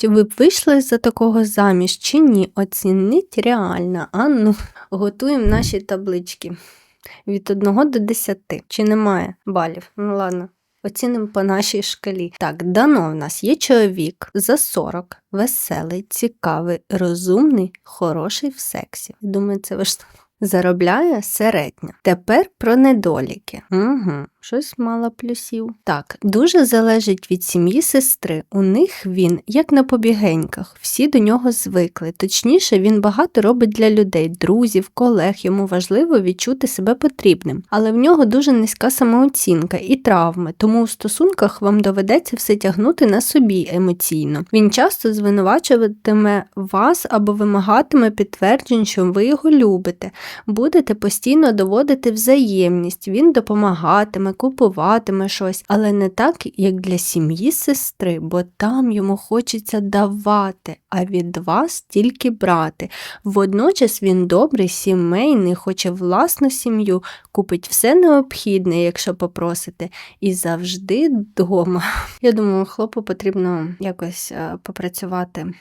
Чи ви б вийшли за такого заміж, чи ні? Оцініть реально. А ну, готуємо наші таблички від 1 до 10. Чи немає балів? Ну ладно. Оцінимо по нашій шкалі. Так, дано в нас є чоловік за 40, веселий, цікавий, розумний, хороший в сексі. Думаю, це важливо. Заробляє середньо. Тепер про недоліки. Угу, щось мало плюсів. Так, дуже залежить від сім'ї сестри. У них він, як на побігеньках, всі до нього звикли. Точніше, він багато робить для людей, друзів, колег. Йому важливо відчути себе потрібним. Але в нього дуже низька самооцінка і травми, тому у стосунках вам доведеться все тягнути на собі емоційно. Він часто звинувачуватиме вас або вимагатиме підтверджень, що ви його любите будете постійно доводити взаємність, він допомагатиме, купуватиме щось, але не так, як для сім'ї сестри, бо там йому хочеться давати, а від вас тільки брати. Водночас він добрий, сімейний, хоче власну сім'ю, купить все необхідне, якщо попросите, і завжди вдома. Я думаю, хлопу потрібно якось е, попрацювати